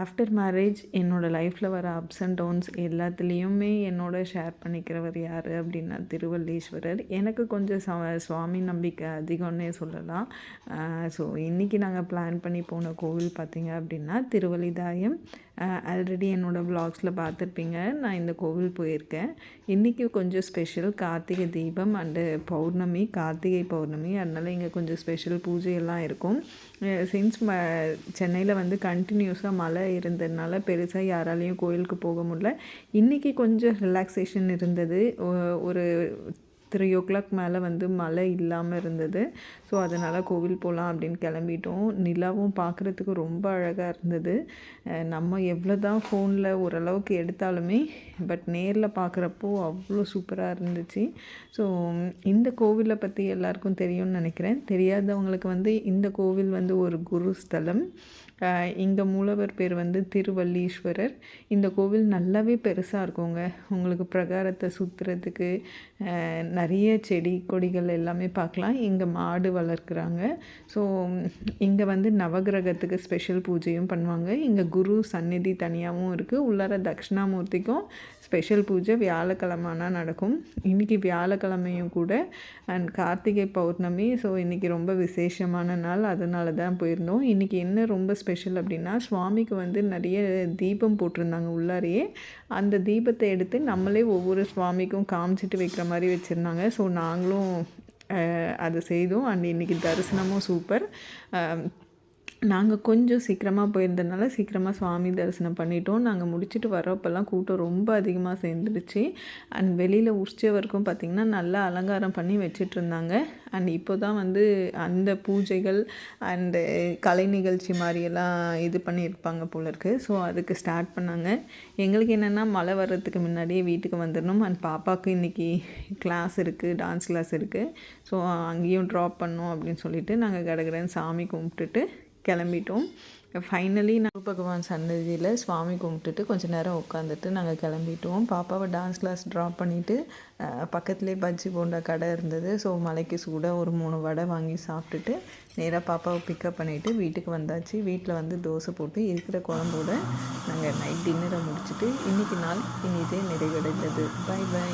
After marriage என்னோடய லைஃப்பில் வர அப்ஸ் அண்ட் டவுன்ஸ் எல்லாத்துலேயுமே என்னோட ஷேர் பண்ணிக்கிறவர் யார் அப்படின்னா திருவல்லீஸ்வரர் எனக்கு கொஞ்சம் ச சுவாமி நம்பிக்கை அதிகம்னே சொல்லலாம். ஸோ இன்றைக்கி நாங்கள் பிளான் பண்ணி போன கோவில் பார்த்திங்க அப்படின்னா திருவள்ளிதாயம். ஆல்ரெடி என்னோடய வ்ளாக்ஸில் பார்த்துருப்பீங்க. நான் இந்த கோவில் போயிருக்கேன். இன்றைக்கி கொஞ்சம் ஸ்பெஷல் கார்த்திகை தீபம் அண்டு பௌர்ணமி கார்த்திகை பௌர்ணமி. அதனால் இங்கே கொஞ்சம் ஸ்பெஷல் பூஜையெல்லாம் இருக்கும். சின்ஸ் ம சென்னையில் வந்து கண்டினியூஸாக மழை இருந்ததுனால பெருசாக யாராலையும் கோயிலுக்கு போக முடியல. இன்றைக்கி கொஞ்சம் ரிலாக்ஸேஷன் இருந்தது. ஒரு த்ரீ ஓ கிளாக் மேலே வந்து மழை இல்லாமல் இருந்தது. ஸோ அதனால் கோவில் போகலாம் அப்படின்னு கிளம்பிட்டோம். நிலாவும் பார்க்குறதுக்கு ரொம்ப அழகாக இருந்தது. நம்ம எவ்வளோ தான் ஃபோனில் ஓரளவுக்கு எடுத்தாலுமே பட் நேரில் பார்க்குறப்போ அவ்வளோ சூப்பராக இருந்துச்சு. ஸோ இந்த கோவிலை பற்றி எல்லாருக்கும் தெரியும்னு நினைக்கிறேன். தெரியாதவங்களுக்கு வந்து இந்த கோவில் வந்து ஒரு குரு ஸ்தலம். இங்கே மூலவர் பேர் வந்து திருவல்லீஸ்வரர் இந்த கோவில் நல்லாவே பெருசாக இருக்குங்க. உங்களுக்கு பிரகாரத்தை சுற்றுறதுக்கு நிறைய செடி கொடிகள் எல்லாமே பார்க்கலாம். இங்கே மாடு வளர்க்குறாங்க. ஸோ இங்கே வந்து நவகிரகத்துக்கு ஸ்பெஷல் பூஜையும் பண்ணுவாங்க. இங்கே குரு சந்நிதி தனியாகவும் இருக்குது உள்ளார தட்சிணாமூர்த்திக்கும் ஸ்பெஷல் பூஜை வியாழக்கிழமைனா நடக்கும். இன்றைக்கி வியாழக்கிழமையும் கூட அண்ட் கார்த்திகை பௌர்ணமி. ஸோ இன்றைக்கி ரொம்ப விசேஷமான நாள். அதனால தான் போயிருந்தோம். இன்றைக்கி என்ன ரொம்ப ஸ்பெஷல் அப்படின்னா சுவாமிக்கு வந்து நிறைய தீபம் போட்டிருந்தாங்க உள்ளாரையே. அந்த தீபத்தை எடுத்து நம்மளே ஒவ்வொரு சுவாமிக்கும் காமிச்சிட்டு வைக்கிற மாதிரி வச்சுருந்தாங்க. ஸோ நாங்களும் அதை செய்தோம். அண்ட் இன்றைக்கி தரிசனமும் சூப்பர் நாங்கள் கொஞ்சம் சீக்கிரமாக போயிருந்ததுனால சீக்கிரமாக சுவாமி தரிசனம் பண்ணிட்டோம். நாங்கள் முடிச்சுட்டு வரப்பெல்லாம் கூட்டம் ரொம்ப அதிகமாக சேர்ந்துடுச்சு. அண்ட் வெளியில் உற்சவருக்கும் பார்த்திங்கன்னா நல்லா அலங்காரம் பண்ணி வச்சிட்ருந்தாங்க அண்ட் இப்போ தான் வந்து அந்த பூஜைகள் அண்டு கலை நிகழ்ச்சி மாதிரியெல்லாம் இது பண்ணியிருப்பாங்க போல இருக்குது ஸோ அதுக்கு ஸ்டார்ட் பண்ணாங்க. எங்களுக்கு என்னென்னா மழை வர்றதுக்கு முன்னாடியே வீட்டுக்கு வந்துடணும். அண்ட் பாப்பாவுக்கு இன்றைக்கி கிளாஸ் இருக்குது டான்ஸ் கிளாஸ் இருக்குது ஸோ அங்கேயும் ட்ராப் பண்ணோம் அப்படின்னு சொல்லிட்டு நாங்கள் கடகடன் சாமி கும்பிட்டுட்டு கிளம்பிட்டோம். ஃபைனலி நான் பகவான் சன்னதியில் சுவாமி கும்பிட்டுட்டு கொஞ்சம் நேரம் உட்காந்துட்டு நாங்கள் கிளம்பிட்டோம். பாப்பாவை டான்ஸ் கிளாஸ் ட்ராப் பண்ணிவிட்டு பக்கத்துலேயே பஜ்ஜி போண்டா கடை இருந்தது. ஸோ மலைக்கு சூடாக ஒரு மூணு வடை வாங்கி சாப்பிட்டுட்டு நேராக பாப்பாவை பிக்கப் பண்ணிவிட்டு வீட்டுக்கு வந்தாச்சு. வீட்டில் வந்து தோசை போட்டு இருக்கிற குழம்போட நாங்கள் நைட் டின்னரை முடிச்சுட்டு இன்றைக்கி நாள் இனிதே நிறைவடைந்தது. By by